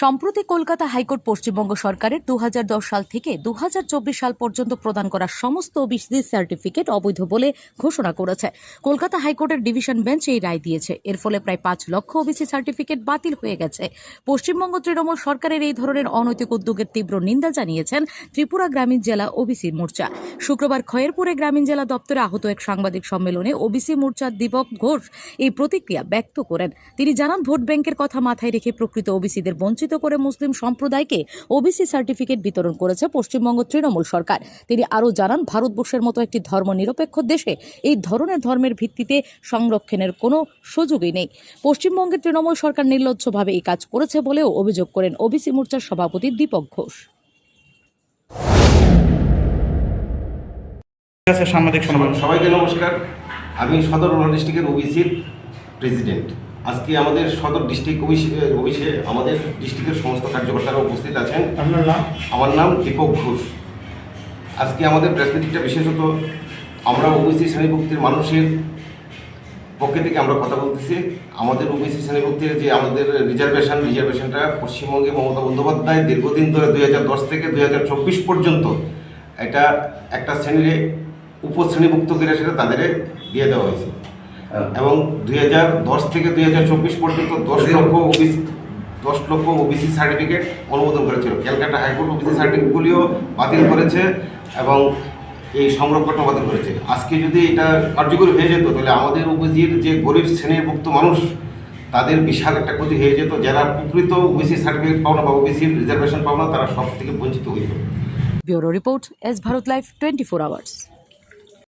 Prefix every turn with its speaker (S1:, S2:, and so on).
S1: সম্প্রতি কলকাতা হাইকোর্ট পশ্চিমবঙ্গ সরকারের দু হাজার দশ সাল থেকে দু হাজার চব্বিশ সাল পর্যন্ত প্রদান করা সমস্ত ওবিসি সার্টিফিকেট অবৈধ বলে ঘোষণা করেছে। কলকাতা হাইকোর্টের ডিভিশন বেঞ্চ এই রায় দিয়েছে। এর ফলে প্রায় পাঁচ লক্ষ ওবিসি সার্টিফিকেট বাতিল হয়ে গেছে। পশ্চিমবঙ্গ তৃণমূল সরকারের এই ধরনের অনৈতিক উদ্যোগের তীব্র নিন্দা জানিয়েছেন ত্রিপুরা গ্রামীণ জেলা ওবিসি মোর্চা। শুক্রবার খয়েরপুরে গ্রামীণ জেলা দপ্তরে আহত এক সাংবাদিক সম্মেলনে ওবিসি মোর্চার দীপক ঘোষ এই প্রতিক্রিয়া ব্যক্ত করেন। তিনি জানান, ভোট ব্যাংকের কথা মাথায় রেখে প্রকৃত ওবিসিদের বঞ্চিত করে মুসলিম সম্প্রদায়কে ওবিসি সার্টিফিকেট বিতরণ করেছে পশ্চিমবঙ্গ তৃণমূল সরকার। তিনি আরও জানান ভারতবর্ষের মতো একটি ধর্মনিরপেক্ষ দেশে এই ধরনের ধর্মের ভিত্তিতে সংরক্ষণের কোনো সুযোগই নেই। পশ্চিমবঙ্গের তৃণমূল সরকার নির্লজ্জভাবে এই কাজ করেছে বলেও অভিযোগ করেন ওবিসি মোর্চার সভাপতি দীপক ঘোষ।
S2: সাংবাদিক
S3: সবাইকে নমস্কার। আমি সদর ডিস্ট্রিক্টের ওবিসির প্রেসিডেন্ট। আজকে আমাদের সদর ডিস্ট্রিক্ট অফিসে আমাদের ডিস্ট্রিক্টের সমস্ত কার্যকর্তারা উপস্থিত আছেন।
S2: আপনার নাম?
S3: আমার নাম দীপক ঘোষ। আজকে আমাদের প্রেস মিটিংটা বিশেষত আমরা ওবিসি শ্রেণীভুক্তির মানুষের পক্ষে থেকে আমরা কথা বলতেছি। আমাদের ওবিসি শ্রেণীভুক্তির যে আমাদের রিজার্ভেশন রিজার্ভেশনটা পশ্চিমবঙ্গে মমতা বন্দ্যোপাধ্যায় দীর্ঘদিন ধরে দুই হাজার দশ থেকে দুই হাজার চব্বিশ পর্যন্ত এটা একটা শ্রেণীরে উপশ্রেণীভুক্ত করে সেটা তাদের দিয়ে দেওয়া হয়েছে। এবং দুই হাজার দশ থেকে দু হাজার চব্বিশ পর্যন্ত দশ লক্ষ ওবিসি দশ লক্ষ ওবিসি সার্টিফিকেট অনুমোদন করেছিল। ক্যালকাটা হাইকোর্ট ওবিসি সার্টিফিকেটগুলিও বাতিল করেছে এবং এই সংরক্ষণটা বাতিল করেছে। আজকে যদি এটা কার্যকরী হয়ে যেত তাহলে আমাদের ওবিসির যে গরিব শ্রেণীভুক্ত মানুষ তাদের বিশাল একটা ক্ষতি হয়ে যেত। যারা প্রকৃত ওবিসি সার্টিফিকেট পাও না বা ওবিসি রিজার্ভেশন পাও না তারা সব থেকে বঞ্চিত হইত।
S1: Bureau report S Bharat life twenty four hours.